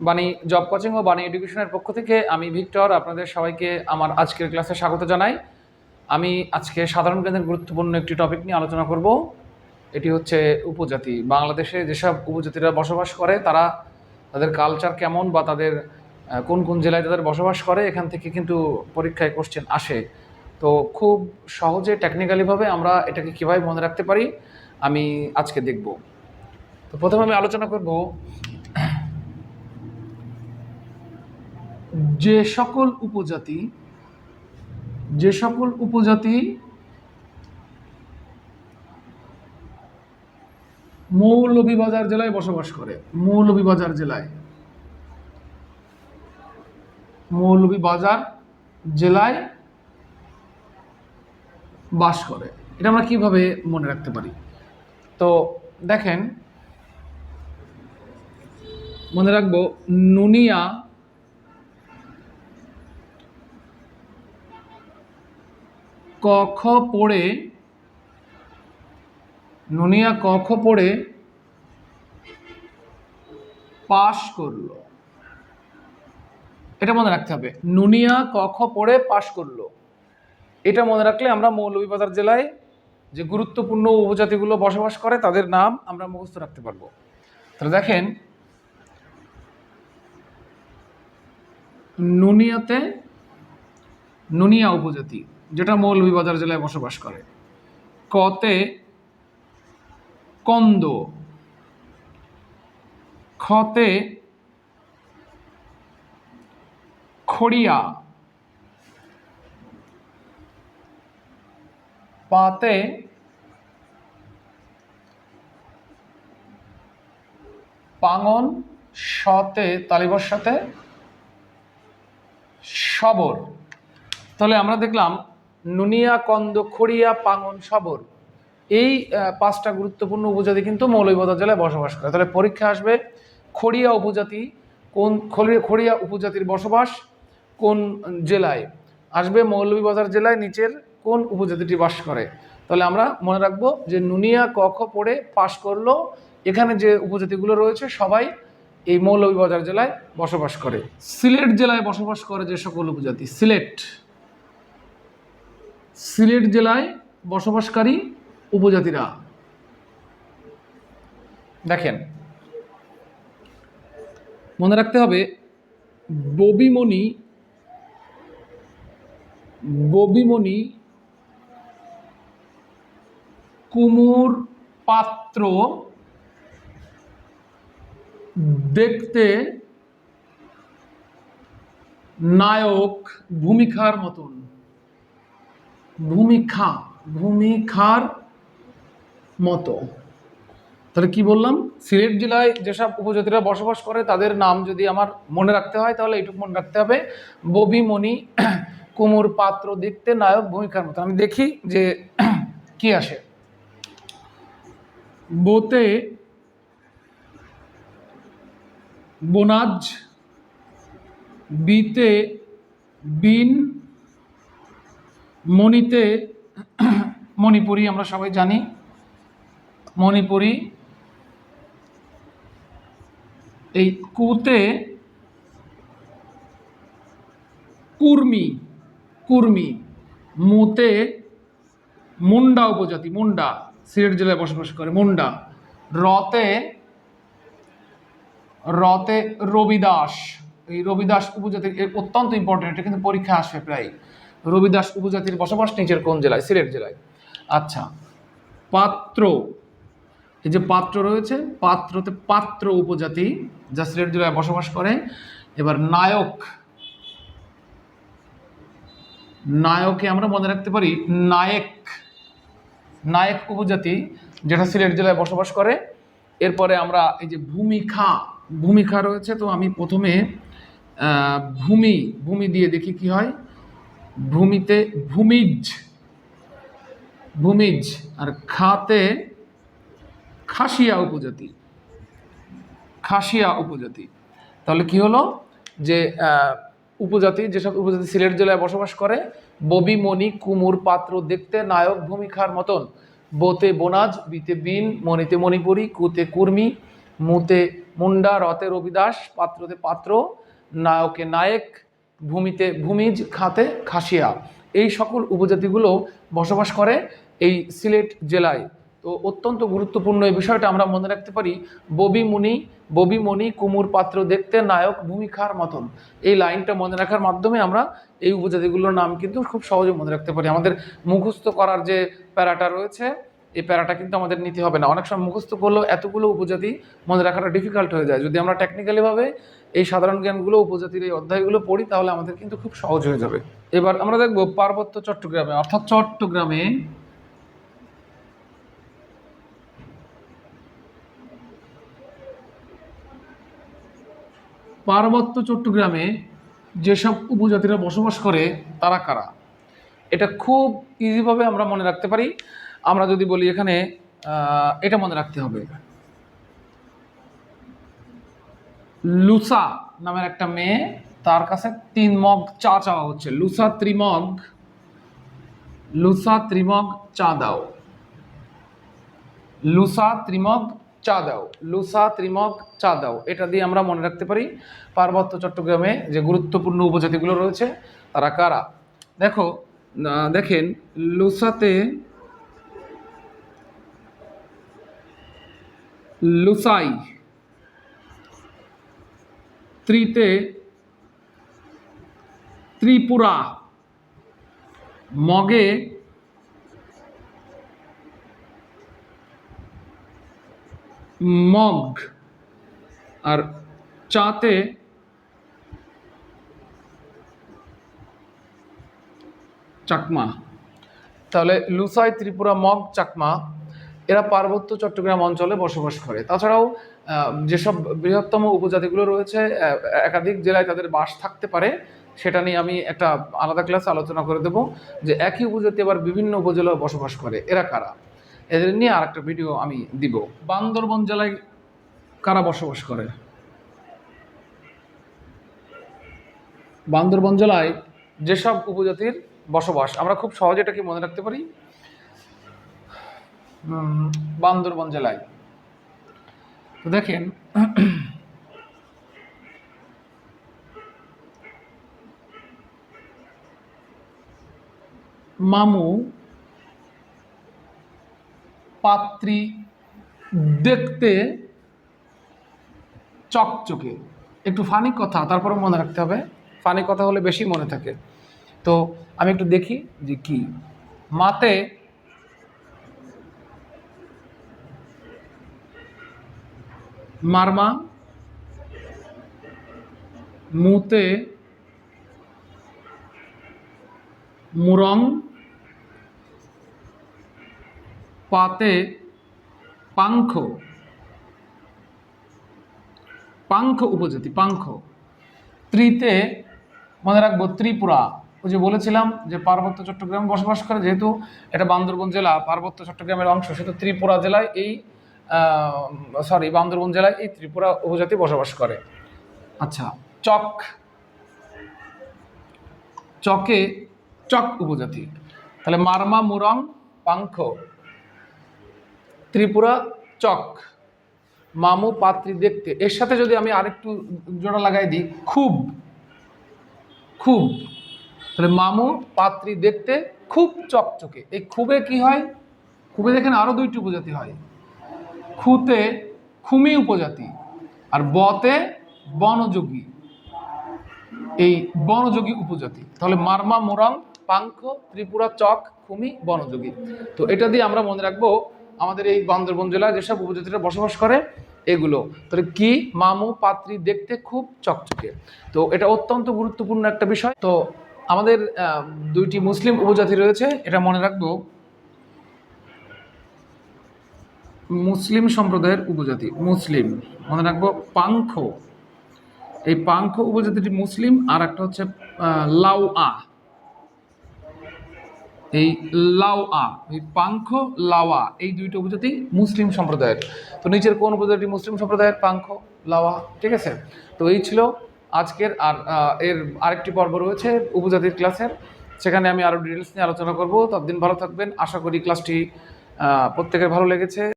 বাণী job coaching ও বাণী এডুকেশনের পক্ষ থেকে আমি ভিক্টর, আপনাদের সবাইকে আমার আজকের ক্লাসে স্বাগত জানাই। আমি আজকে সাধারণ জ্ঞানের গুরুত্বপূর্ণ একটি টপিক নিয়ে আলোচনা করব। এটি হচ্ছে উপজাতি। বাংলাদেশে যেসব উপজাতিরা বসবাস করে, তারা তাদের কালচার কেমন বা তাদের কোন কোন জেলায় তাদের বসবাস করে, এখান থেকে কিন্তু পরীক্ষায় কোশ্চেন আসে। তো খুব সহজে টেকনিক্যালিভাবে আমরা এটাকে কীভাবে মনে রাখতে পারি, আমি আজকে দেখব। তো প্রথমে আমি আলোচনা করব যে সকল উপজাতি, যে সকল উপজাতি মৌলভীবাজার জেলায় বসবাস করে, মৌলভীবাজার জেলায়। মৌলভীবাজার জেলায় বাস করে। এটা আমরা কীভাবে মনে রাখতে পারি? তো দেখেন, মনে রাখব, নুনিয়া ক, খ পড়ে, নুনিয়া ক, খ পড়ে পাশ করল। এটা মনে রাখতে হবে। নুনিয়া ক, খ পড়ে পাশ করল। এটা মনে রাখলে আমরা মৌলভীবাজার জেলায় যে গুরুত্বপূর্ণ উপজাতিগুলো বসবাস করে, তাদের নাম আমরা মুখস্থ রাখতে পারব। তাহলে দেখেন, নুনিয়াতে নুনিয়া উপজাতি। যেটা মৌলভীবাজার জেলায় বসবাস করে। কতে কন্দ। খতে খড়িয়া। পাতে পাঙন, সতে তালিবর সাথে সবর। তাহলে আমরা দেখলাম নুনিয়া, কন্দ, খড়িয়া, পাঙন, সবর। এই পাঁচটা গুরুত্বপূর্ণ উপজাতি কিন্তু মৌলভীবাজার জেলায় বসবাস করে। তাহলে পরীক্ষা আসবে, খড়িয়া উপজাতি কোন খড়িয়া উপজাতির বসবাস কোন জেলায়? আসবে মৌলভীবাজার জেলায়, নিচের কোন উপজাতিটি বাস করে? তাহলে আমরা মনে রাখব যে নুনিয়া কখ পড়ে পাশ করল, এখানে যে উপজাতিগুলো রয়েছে, সবাই এই মৌলভীবাজার জেলায় বসবাস করে। সিলেট জেলায় বসবাস করে যে সকল উপজাতি। সিলেট। সিলেট জেলায় বসবাসকারী উপজাতিরা। দেখেন, মনে রাখতে হবে, ববিমণি ববিমণি কুমুর পাত্র দেখতে নায়ক ভূমিকার মতন। ভূমিকা ভূমিকার মতো। তাহলে কি বললাম? সিলেট জেলায় যেসব উপজাতিরা বসবাস করে, তাদের নাম যদি আমার মনে রাখতে হয়, তাহলে এইটুকু মনে রাখতে হবে। ববিমণি কুমুর পাত্র দেখতে নায়ক ভূমিকার মতো। আমি দেখি যে কি আসে। বোতে বোনাজ, বিতে বিন মণিতে, মণিপুরি আমরা সবাই জানি। মণিপুরি, এই কুতে কুর্মি কুর্মি, মুতে মুন্ডা উপজাতি, মুন্ডা, সিলেট জেলায় বসবাস করে, মুন্ডা। রতে রতে রবিদাস, এই রবিদাস উপজাতির অত্যন্ত ইম্পর্টেন্ট এটা কিন্তু পরীক্ষা আসবে প্রায়। রবিদাস উপজাতির বসবাস নিচের কোন জেলায়? সিলেট জেলায়। আচ্ছা পাত্র। এই যে পাত্র রয়েছে, পাত্রতে পাত্র উপজাতি যা সিলেট জেলায় বসবাস করে। এবার নায়ক। নায়কে আমরা মনে রাখতে পারি নায়েক। নায়েক উপজাতি যেটা সিলেট জেলায় বসবাস করে। এরপরে আমরা এই যে ভূমিকা ভূমিকা রয়েছে, তো আমি প্রথমে ভূমি ভূমি দিয়ে দেখি কি হয়। ভূমিতে ভূমিজ ভূমিজ আর খাতে খাসিয়া উপজাতি খাসিয়া উপজাতি। তাহলে কি হলো? যে উপজাতি, যেসব উপজাতি সিলেট জেলায় বসবাস করে, ববি, মণি, কুমুর, পাত্র, দেখতে, নায়ক ভূমিকার মতন। বোতে বোনাজ, বিতে বিন, মণিতে মণিপুরি, কুতে কুর্মি, মুতে মুন্ডা, রতে রবিদাস, পাত্রতে পাত্র, নায়কে নায়ক ভূমিতে, ভূমিজ খাতে খাসিয়া। এই সকল উপজাতিগুলো বসবাস করে এই সিলেট জেলায়। তো অত্যন্ত গুরুত্বপূর্ণ এই বিষয়টা আমরা মনে রাখতে পারি, ববি মুনি, ববি মণি কুমুর পাত্র দেখতে নায়ক ভূমিকার মতন। এই লাইনটা মনে রাখার মাধ্যমে আমরা এই উপজাতিগুলোর নাম কিন্তু খুব সহজে মনে রাখতে পারি। আমাদের মুখস্থ করার যে প্যারাটা রয়েছে এই প্যারাটা কিন্তু আমাদের নিতে হবে না। অনেক সময় মুখস্থ করলেও এতগুলো উপজাতি মনে রাখাটা ডিফিকাল্ট হয়ে যায়। যদি আমরা টেকনিক্যালিভাবে এই সাধারণ জ্ঞানগুলো, উপজাতির এই অধ্যায়গুলো পড়ি, তাহলে আমাদের কিন্তু খুব সহজ হয়ে যাবে। এবার আমরা দেখব পার্বত্য চট্টগ্রামে, অর্থাৎ চট্টগ্রামে পার্বত্য চট্টগ্রামে যেসব উপজাতিরা বসবাস করে, তারা কারা? এটা খুব ইজিভাবে আমরা মনে রাখতে পারি। আমরা যদি বলি এখানে এটা মনে রাখতে হবে। লুসা নামের একটা মেয়ে, তার কাছে তিন মগ চা চাওয়া হচ্ছে। লুসা ত্রিমগ লুসা ত্রিমগ চা দাও। লুসা ত্রিমগ চা দাও। লুসা ত্রিমগ চা দাও। এটা দিয়ে আমরা মনে রাখতে পারি, পার্বত্য চট্টগ্রামে যে গুরুত্বপূর্ণ উপজাতিগুলো রয়েছে, তারা কারা? দেখো দেখেন, লুসাতে লুসাই। ত্রিতে ত্রিপুরা। মগে মগ। আর চাতে চাকমা। তাহলে লুসাই ত্রিপুরা মগ চাকমা। এরা পার্বত্য চট্টগ্রাম অঞ্চলে বসবাস করে। তাছাড়াও যেসব বৃহত্তম উপজাতিগুলো রয়েছে একাধিক জেলায় তাদের বাস থাকতে পারে, সেটা নিয়ে আমি একটা আলাদা ক্লাসে আলোচনা করে দেব যে একই উপজাতি আবার বিভিন্ন উপজেলায় বসবাস করে। এরা কারা? এদের নিয়ে আরেকটা ভিডিও আমি দিব। বান্দরবন জেলায় কারা বসবাস করে? বান্দরবন জেলায় যেসব উপজাতির বসবাস, আমরা খুব সহজে এটাকে মনে রাখতে পারি বান্দরবন জেলায়। তো দেখেন, মামু, পাত্রী দেখতে চকচকে। একটু ফানি কথা তারপরে মনে রাখতে হবে। ফানি কথা হলে বেশি মনে থাকে। তো আমি একটু দেখি যে কি। মাতে মারমা, মুতে, মুরং, পাতে, পাংখ। পাংখ উপজাতি, পাংখ। ত্রিতে মনে রাখব ত্রিপুরা। ওই যে বলেছিলাম যে পার্বত্য চট্টগ্রামে বসবাস করে, যেহেতু এটা বান্দরবন জেলা, পার্বত্য চট্টগ্রামের অংশ, সেহেতু ত্রিপুরা জেলায় এই সরি বান্দরবন জেলায় এই ত্রিপুরা উপজাতি বসবাস করে। আচ্ছা। চক চকে চক উপজাতি। তাহলে মারমা মুরং পাংখ ত্রিপুরা চক। মামু পাত্রী দেখতে। এর সাথে যদি আমি আরেকটু জোড়া লাগাই দিই খুব খুব। তাহলে মামু পাত্রী দেখতে খুব চকচকে। এই খুবে কি হয়? খুবে দেখেন আরও দুইটি উপজাতি হয়। খুতে খুমি উপজাতি আর বতে বনযোগী। এই বনযোগী উপজাতি। তাহলে মারমা, মোরাং পাঙ্খ ত্রিপুরা, চক, খুমি, বনযোগী। তো এটা দিয়ে আমরা মনে রাখব আমাদের এই বান্দরবন জেলায় যেসব উপজাতিরা বসবাস করে, এগুলো। তাহলে কি, মামু, পাত্রী দেখতে খুব চকচকে। তো এটা অত্যন্ত গুরুত্বপূর্ণ একটা বিষয়। তো আমাদের দুইটি মুসলিম উপজাতি রয়েছে, এটা মনে রাখব মুসলিম সম্প্রদায়ের উপজাতি, মুসলিম। মনে রাখব পাংখ। এই পাংখ উপজাতিটি মুসলিম, আর একটা হচ্ছে লাউ আ এই আ এই পাংখ, লাওয়া, এই দুইটা উপজাতি মুসলিম সম্প্রদায়ের। তো নিচের কোন উপজাতি মুসলিম সম্প্রদায়ের? পাংখ, লাওয়া, ঠিক আছে? তো এই ছিল আজকের, আর এর আরেকটি পর্ব রয়েছে উপজাতির ক্লাসের। সেখানে আমি আরও ডিটেলস নিয়ে আলোচনা করব। ততদিন ভালো থাকবেন। আশা করি ক্লাসটি প্রত্যেকের ভালো লেগেছে।